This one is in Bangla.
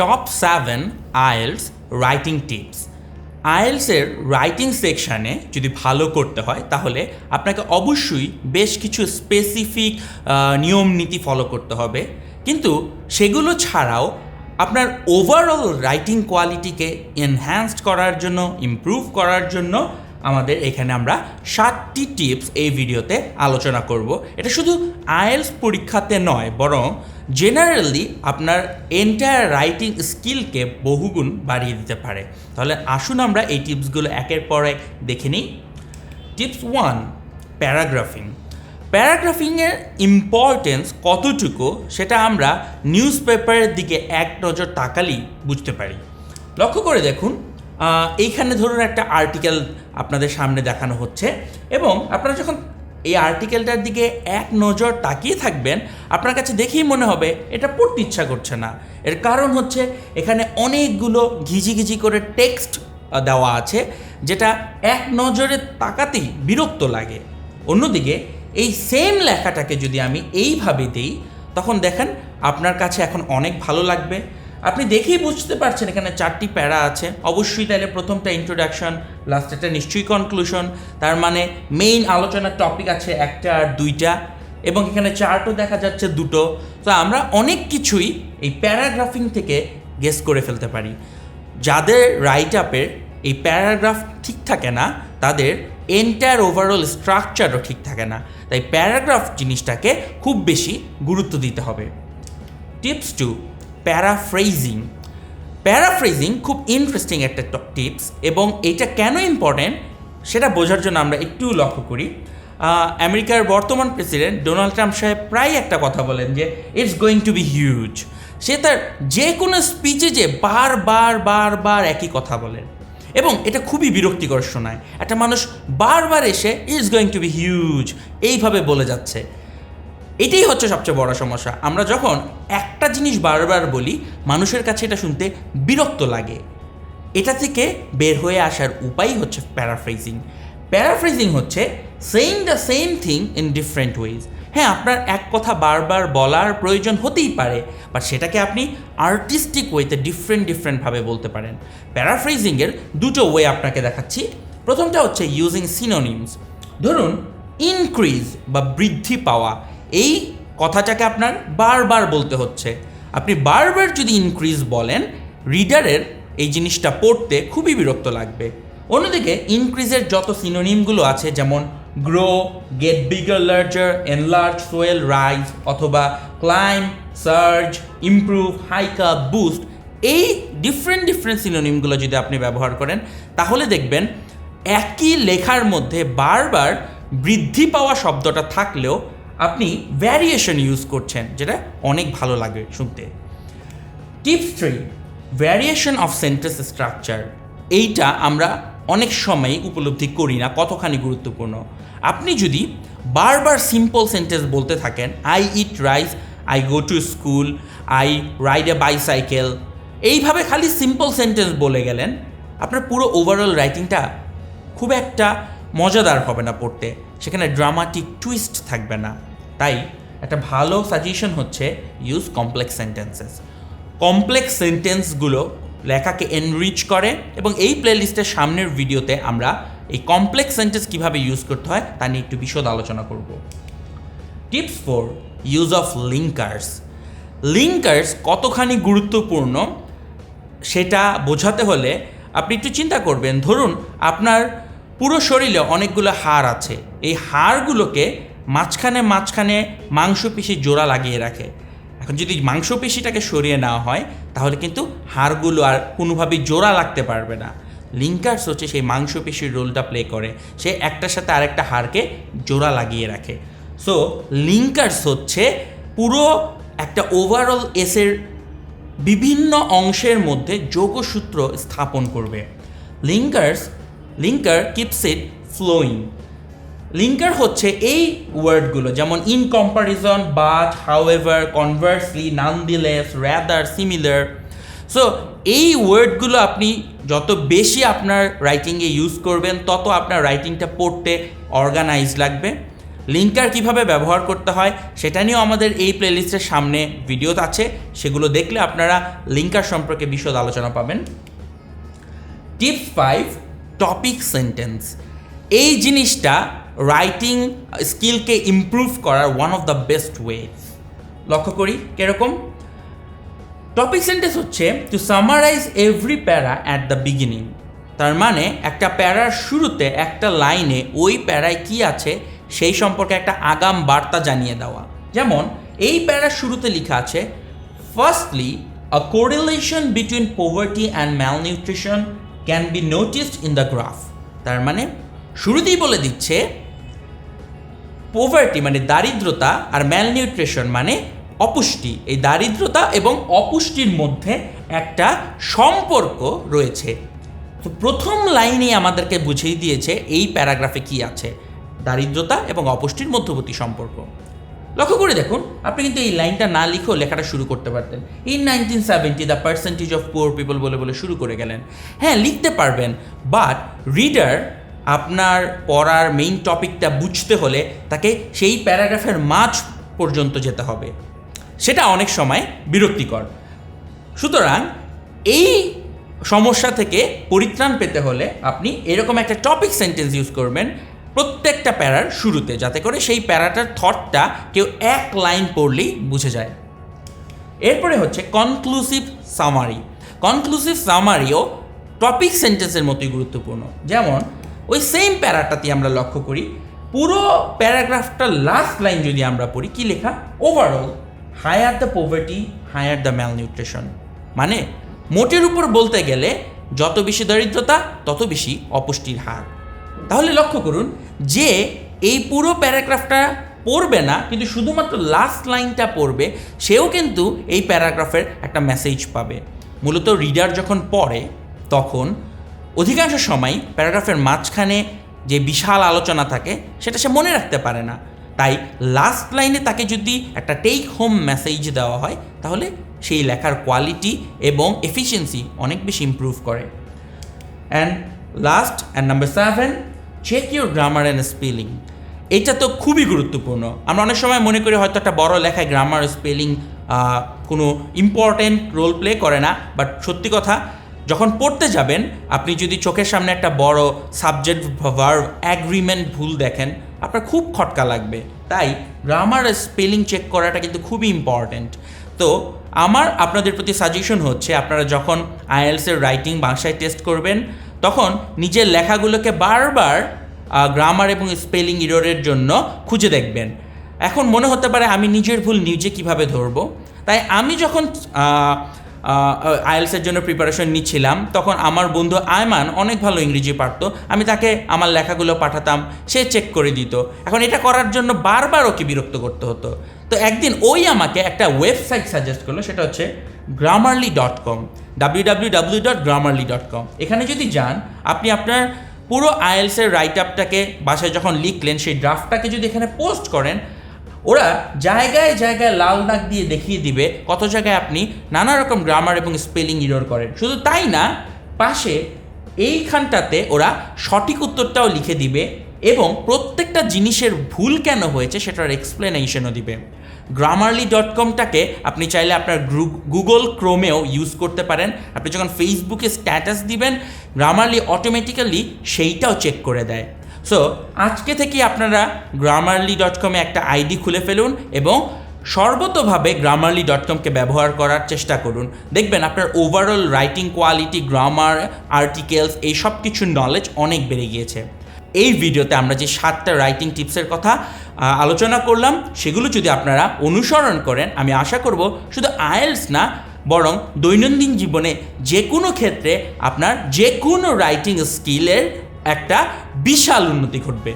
Top seven IELTS writing tips আয়েলসের writing সেকশানে যদি ভালো করতে হয়, তাহলে আপনাকে অবশ্যই বেশ কিছু স্পেসিফিক নিয়ম নীতি ফলো করতে হবে। কিন্তু সেগুলো ছাড়াও আপনার ওভারঅল রাইটিং কোয়ালিটিকে এনহ্যান্সড করার জন্য ইমপ্রুভ করার জন্য আমাদের এখানে আমরা সাতটি টিপস এই ভিডিওতে আলোচনা করব। এটা শুধু আয়েলস পরীক্ষাতে নয়, বরং জেনারেলি আপনার এন্টায়ার রাইটিং স্কিলকে বহুগুণ বাড়িয়ে দিতে পারে। তাহলে আসুন আমরা এই টিপসগুলো একের পর দেখে নিই। টিপস ওয়ান প্যারাগ্রাফিং প্যারাগ্রাফিংয়ের ইম্পর্টেন্স কতটুকু সেটা আমরা নিউজ পেপারের দিকে এক নজর তাকালেই বুঝতে পারি। লক্ষ্য করে দেখুন এইখানে ধরুন একটা আর্টিকেল আপনাদের সামনে দেখানো হচ্ছে এবং আপনারা যখন এই আর্টিকেলটার দিকে এক নজর তাকিয়ে থাকবেন, আপনার কাছে দেখেই মনে হবে এটা পড়তে ইচ্ছা করছে না। এর কারণ হচ্ছে এখানে অনেকগুলো ঘিজি ঘিজি করে টেক্সট দেওয়া আছে, যেটা এক নজরে তাকাতেই বিরক্ত লাগে। অন্যদিকে এই সেম লেখাটাকে যদি আমি এইভাবে দিই, তখন দেখেন আপনার কাছে এখন অনেক ভালো লাগবে। আপনি দেখেই বুঝতে পারছেন এখানে চারটি প্যারা আছে। অবশ্যই তাহলে প্রথমটা ইন্ট্রোডাকশন লাস্টেরটা নিশ্চয়ই কনক্লুশন তার মানে মেইন আলোচনার টপিক আছে একটা আর দুইটা, এবং এখানে চার্টও দেখা যাচ্ছে দুটো। তো আমরা অনেক কিছুই এই প্যারাগ্রাফিং থেকে গেস করে ফেলতে পারি। যাদের রাইট আপের এই প্যারাগ্রাফ ঠিক থাকে না, তাদের এন্টায়ার ওভারঅল স্ট্রাকচারও ঠিক থাকে না। তাই প্যারাগ্রাফ জিনিসটাকে খুব বেশি গুরুত্ব দিতে হবে। টিপস টু প্যারাফ্রেজিং প্যারাফ্রেজিং খুব ইন্টারেস্টিং একটা টিপস এবং এটা কেন ইম্পর্ট্যান্ট সেটা বোঝার জন্য আমরা একটু লক্ষ্য করি। আমেরিকার বর্তমান প্রেসিডেন্ট ডোনাল্ড ট্রাম্প সাহেব প্রায় একটা কথা বলেন যে it's going to be huge সে তার যে কোনো স্পিচে যে বারবার বারবার একই কথা বলেন। এবং এটা খুবই বিরক্তিকর শোনায়। একটা মানুষ বারবার এসে it's going to be huge এইভাবে বলে যাচ্ছে। এটাই হচ্ছে সবচেয়ে বড় সমস্যা। আমরা যখন একটা জিনিস বারবার বলি, মানুষের কাছে এটা শুনতে বিরক্ত লাগে। এটা থেকে বের হয়ে আসার উপায় হচ্ছে প্যারাফ্রেজিং প্যারাফ্রেজিং হচ্ছে saying the same thing in different ways হ্যাঁ আপনার এক কথা বারবার বলার প্রয়োজন হতেই পারে বাট সেটাকে আপনি আর্টিস্টিক ওয়েতে ডিফারেন্ট ডিফারেন্টভাবে বলতে পারেন। প্যারাফ্রেজিংয়ের দুটো ওয়ে আপনাকে দেখাচ্ছি। প্রথমটা হচ্ছে ইউজিং সিনোনিমস ধরুন ইনক্রিজ বা বৃদ্ধি পাওয়া। এই কথাটাকে আপনার বারবার বলতে হচ্ছে। আপনি বারবার যদি ইনক্রিজ বলেন রিডারের এই জিনিসটা পড়তে খুবই বিরক্ত লাগবে। অন্যদিকে ইনক্রিজের যত সিনোনিমগুলো আছে, যেমন grow get bigger larger enlarge swell rise অথবা climb surge improve hike boost এই ডিফারেন্ট ডিফারেন্ট সিনোনিমগুলো যদি আপনি ব্যবহার করেন, তাহলে দেখবেন একই লেখার মধ্যে বারবার বৃদ্ধি পাওয়া শব্দটা থাকলেও আপনি ভ্যারিয়েশন ইউজ করছেন, যেটা অনেক ভালো লাগে শুনতে। Tips three variation of sentence structure এইটা আমরা অনেক সময়ই উপলব্ধি করি না, কতখানি গুরুত্বপূর্ণ। আপনি যদি বারবার সিম্পল সেন্টেন্স বলতে থাকেন I eat rice I go to school I ride a bicycle এইভাবে খালি সিম্পল সেন্টেন্স বলে গেলেন, আপনার পুরো ওভারঅল রাইটিংটা খুব একটা মজাদার হবে না পড়তে। সেখানে ড্রামাটিক টুইস্ট থাকবে না। তাই একটা ভালো সাজেশন হচ্ছে ইউজ কমপ্লেক্স সেন্টেন্সেস কমপ্লেক্স সেন্টেন্সগুলো লেখাকে এনরিচ করে এবং এই প্লেলিস্টের সামনের ভিডিওতে আমরা এই কমপ্লেক্স সেন্টেন্স কীভাবে ইউজ করতে হয় তা নিয়ে একটু বিশদ আলোচনা করব। Tips four use of linkers linkers কতখানি গুরুত্বপূর্ণ সেটা বোঝাতে হলে আপনি একটু চিন্তা করবেন। ধরুন, আপনার পুরো শরীরে অনেকগুলো হাড় আছে। এই হাড়গুলোকে মাঝখানে মাঝখানে মাংসপেশি জোড়া লাগিয়ে রাখে। এখন যদি মাংসপেশিটাকে সরিয়ে নেওয়া হয়, তাহলে কিন্তু হাড়গুলো আর কোনোভাবেই জোড়া লাগতে পারবে না। লিঙ্কার্স হচ্ছে সেই মাংসপেশির রোলটা প্লে করে। সে একটার সাথে আরেকটা হাড়কে জোড়া লাগিয়ে রাখে। সো লিঙ্কার্স হচ্ছে পুরো একটা ওভারঅল এসের বিভিন্ন অংশের মধ্যে যোগসূত্র স্থাপন করবে। Linkers, linker keeps it flowing linker হচ্ছে এই ওয়ার্ডগুলো যেমন in comparison but however conversely nonetheless rather similar so এই ওয়ার্ডগুলো আপনি যত বেশি আপনার রাইটিংয়ে ইউজ করবেন, তত আপনার রাইটিংটা পড়তে অর্গানাইজ লাগবে। লিঙ্কার কীভাবে ব্যবহার করতে হয়, সেটা নিয়েও আমাদের এই প্লেলিস্টের সামনে ভিডিও আছে। সেগুলো দেখলে আপনারা লিঙ্কার সম্পর্কে বিশদ আলোচনা পাবেন। টিপস ফাইভ টপিক সেন্টেন্স এই জিনিসটা রাইটিং স্কিলকে ইমপ্রুভ করার one of the best ways লক্ষ্য করি, কীরকম? টপিক সেন্টেন্স হচ্ছে to summarize every para at the beginning তার মানে একটা প্যারার শুরুতে একটা লাইনে ওই প্যারায় কি আছে, সেই সম্পর্কে একটা আগাম বার্তা জানিয়ে দেওয়া। যেমন, এই প্যারার শুরুতে লেখা আছে firstly a correlation between poverty and malnutrition can be noticed in the graph তার মানে শুরুতেই বলে দিচ্ছে পোভার্টি মানে দারিদ্রতা আর ম্যালনিউট্রিশন মানে অপুষ্টি। এই দারিদ্রতা এবং অপুষ্টির মধ্যে একটা সম্পর্ক রয়েছে। তো প্রথম লাইনে আমাদেরকে বুঝিয়ে দিয়েছে এই প্যারাগ্রাফে কি আছে। দারিদ্রতা এবং অপুষ্টির মধ্যবর্তী সম্পর্ক। লক্ষ্য করে দেখুন, আপনি কিন্তু এই লাইনটা না লিখেও লেখাটা শুরু করতে পারতেন। In nineteen seventy the percentage of poor people বলে বলে শুরু করে গেলেন। হ্যাঁ লিখতে পারবেন বাট রিডার আপনার পড়ার মেইন টপিকটা বুঝতে হলে তাকে সেই প্যারাগ্রাফের মাঝ পর্যন্ত যেতে হবে। সেটা অনেক সময় বিরক্তিকর। সুতরাং এই সমস্যা থেকে পরিত্রাণ পেতে হলে আপনি এরকম একটা টপিক সেন্টেন্স ইউজ করবেন প্রত্যেকটা প্যারার শুরুতে, যাতে করে সেই প্যারাটার থটটা কেউ এক লাইন পড়লেই বুঝে যায়। এরপরে হচ্ছে কনক্লুসিভ সামারি কনক্লুসিভ সামারিও টপিক সেন্টেন্সের মতোই গুরুত্বপূর্ণ। যেমন ওই সেম প্যারাটাতে আমরা লক্ষ্য করি। পুরো প্যারাগ্রাফটার লাস্ট লাইন যদি আমরা পড়ি, কি লেখা? Overall higher the poverty higher the malnutrition মানে মোটের উপর বলতে গেলে, যত বেশি দরিদ্রতা, তত বেশি অপুষ্টির হার। তাহলে লক্ষ্য করুন যে, এই পুরো প্যারাগ্রাফটা পড়বে না, কিন্তু শুধুমাত্র লাস্ট লাইনটা পড়বে, সেও কিন্তু এই প্যারাগ্রাফের একটা মেসেজ পাবে। মূলত রিডার যখন পড়ে, তখন অধিকাংশ সময় প্যারাগ্রাফের মাঝখানে যে বিশাল আলোচনা থাকে, সেটা সে মনে রাখতে পারে না। তাই লাস্ট লাইনে তাকে যদি একটা টেক হোম মেসেজ দেওয়া হয়, তাহলে সেই লেখার কোয়ালিটি এবং এফিসিয়েন্সি অনেক বেশি ইমপ্রুভ করে। And last and number seven check your grammar and spelling এটা তো খুবই গুরুত্বপূর্ণ। আমরা অনেক সময় মনে করি হয়তো একটা বড় লেখায় গ্রামার স্পেলিং কোনো ইম্পর্টেন্ট রোল প্লে করে না বাট সত্যি কথা যখন পড়তে যাবেন, আপনি যদি চোখের সামনে একটা বড় সাবজেক্ট ভার্ভ অ্যাগ্রিমেন্ট ভুল দেখেন, আপনার খুব খটকা লাগবে। তাই গ্রামার স্পেলিং চেক করাটা কিন্তু খুবই ইম্পর্ট্যান্ট তো আমার আপনাদের প্রতি সাজেশন হচ্ছে, আপনারা যখন আইএলসের রাইটিং বাসায় টেস্ট করবেন, তখন নিজের লেখাগুলোকে বারবার গ্রামার এবং স্পেলিং ইরোরের জন্য খুঁজে দেখবেন। এখন মনে হতে পারে আমি নিজের ভুল নিজে কীভাবে ধরবো? তাই আমি যখন আইএলসের জন্য প্রিপারেশন নিচ্ছিলাম। তখন আমার বন্ধু আয়মান অনেক ভালো ইংরেজি পারতো। আমি তাকে আমার লেখাগুলো পাঠাতাম, সে চেক করে দিত। এখন এটা করার জন্য বারবার ওকে বিরক্ত করতে হতো। তো একদিন ওই আমাকে একটা ওয়েবসাইট সাজেস্ট করল, সেটা হচ্ছে Grammarly dot com W W W dot Grammarly dot com এখানে যদি যান, আপনি আপনার পুরো আইএলসের রাইট আপটাকে বাসায় যখন লিখলেন, সেই ড্রাফটটাকে যদি এখানে পোস্ট করেন ওরা জায়গায় জায়গায় লাল দাগ দিয়ে দেখিয়ে দিবে কত জায়গায় আপনি নানা রকম গ্রামার এবং স্পেলিং ইরোর করেন। শুধু তাই না, পাশে এইখানটাতে ওরা সঠিক উত্তরটাও লিখে দিবে এবং প্রত্যেকটা জিনিসের ভুল কেন হয়েছে সেটার এক্সপ্লেনেশনও দিবে। গ্রামারলি ডট কমটাকে আপনি চাইলে আপনার গুগল ক্রোমেও ইউজ করতে পারেন। আপনি যখন ফেসবুকে স্ট্যাটাস দিবেন গ্রামারলি অটোমেটিক্যালি সেইটাও চেক করে দেয়। সো আজকে থেকে আপনারা গ্রামারলি ডট কমে একটা আইডি খুলে ফেলুন এবং সর্বতভাবে গ্রামারলি ডট কমকে ব্যবহার করার চেষ্টা করুন। দেখবেন আপনার overall writing quality grammar articles এই সব কিছুর নলেজ অনেক বেড়ে গিয়েছে। এই ভিডিওতে আমরা যে সাতটা রাইটিং টিপসের কথা আলোচনা করলাম, সেগুলো যদি আপনারা অনুসরণ করেন, আমি আশা করব শুধু আয়েলস না, বরং দৈনন্দিন জীবনে যে কোনো ক্ষেত্রে আপনার যে কোনো রাইটিং স্কিলের একটা বিশাল উন্নতি ঘটবে।